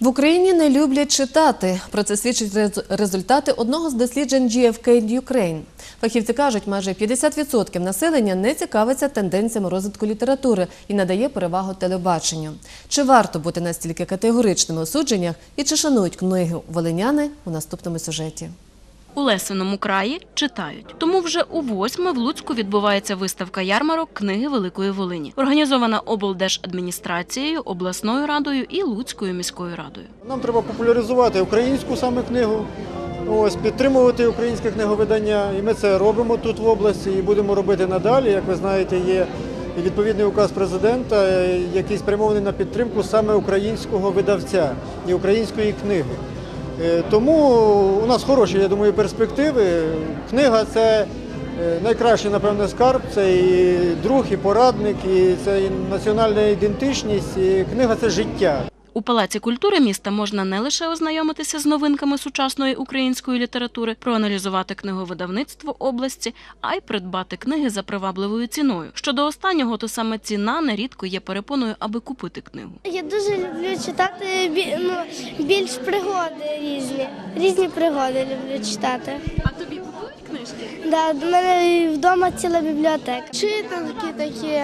В Україні не люблять читати. Про це свідчать результати одного з досліджень GFK Ukraine. Фахівці кажуть, майже 50% населення не цікавиться тенденціями розвитку літератури і надає перевагу телебаченню. Чи варто бути настільки категоричними у судженнях і чи шанують книги волиняни у наступному сюжеті? У Лесиному краї читають. Тому вже у восьме в Луцьку відбувається виставка ярмарок книги Великої Волині, організована облдержадміністрацією, обласною радою і Луцькою міською радою. Нам треба популяризувати українську саме книгу, ось підтримувати українське книговидання. І ми це робимо тут в області і будемо робити надалі. Як ви знаєте, є відповідний указ президента, який спрямований на підтримку саме українського видавця і української книги. Е, Тому у нас хороші, я думаю, перспективи. Книга це е, найкращий, напевне, скарб, це і друг, і порадник, і це і національна ідентичність, і книга це життя. У Палаці культури міста можна не лише ознайомитися з новинками сучасної української літератури, проаналізувати книговидавництво області, а й придбати книги за привабливою ціною. Щодо останнього, то саме ціна нерідко є перепоною, аби купити книгу. Я дуже люблю читати ну, більш пригоди різні. Різні пригоди люблю читати. А тобі купують книжки? Да, до мене вдома ціла бібліотека. Читанки такі,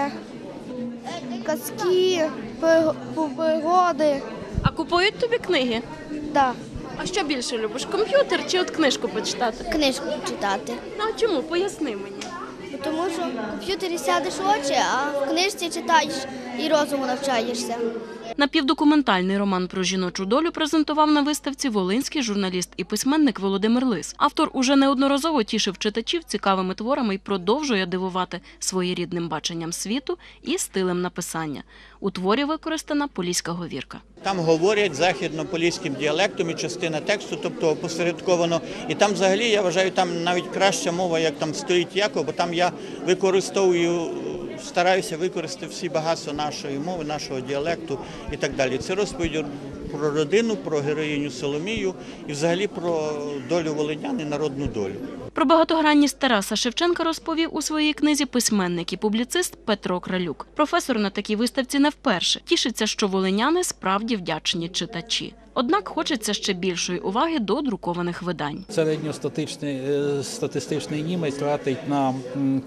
казки, пригоди. А купують тобі книги? Да. А що більше любиш? Комп'ютер чи от книжку почитати? Книжку почитати. Ну а чому? Поясни мені. Тому що в комп'ютері сядеш очі, а в книжці читаєш і розуму навчаєшся. Напівдокументальний роман про жіночу долю презентував на виставці волинський журналіст і письменник Володимир Лис. Автор уже неодноразово тішив читачів цікавими творами і продовжує дивувати своєрідним баченням світу і стилем написання. У творі використана поліська говірка. Там говорять західнополіським діалектом і частина тексту, тобто опосередковано. І там взагалі я вважаю, там навіть краща мова, як там стоїть Яков, бо там я використовую, стараюся використати всі багатства нашої мови, нашого діалекту і так далі. Це розповідь про родину, про героїню Соломію і взагалі про долю волинян і народну долю. Про багатогранність Тараса Шевченка розповів у своїй книзі письменник і публіцист Петро Кралюк. Професор на такій виставці не вперше. Тішиться, що волиняни справді вдячні читачі. Однак хочеться ще більшої уваги до друкованих видань. Середньостатичний е, статистичний німець тратить на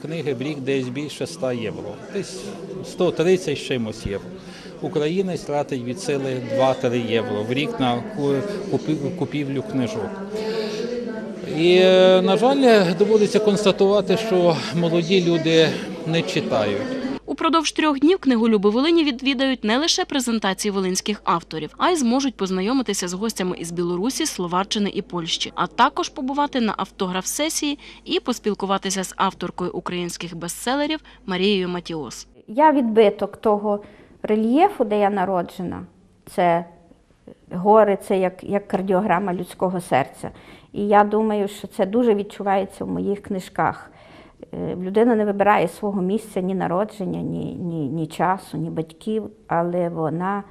книги в рік десь більше 100 євро, десь 130 з чимось євро. Українець тратить від сили 2-3 євро в рік на ку- купі- купівлю книжок. І, е, на жаль, доводиться констатувати, що молоді люди не читають. Упродовж трьох днів книголюби Волині відвідають не лише презентації волинських авторів, а й зможуть познайомитися з гостями із Білорусі, Словаччини і Польщі, а також побувати на автограф-сесії і поспілкуватися з авторкою українських бестселерів Марією Матіос. Я відбиток того рельєфу, де я народжена. Це гори, це як, як кардіограма людського серця. І я думаю, що це дуже відчувається в моїх книжках. Е, Людина не вибирає свого місця ні народження, ні, ні, ні часу, ні батьків, але вона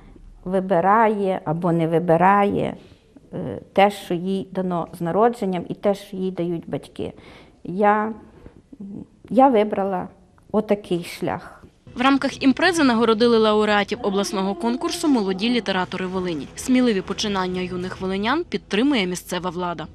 вибирає або не вибирає е, те, що їй дано з народженням, і те, що їй дають батьки. Я, я вибрала отакий шлях. В рамках імпрези нагородили лауреатів обласного конкурсу Молоді літератори Волині. Сміливі починання юних волинян підтримує місцева влада.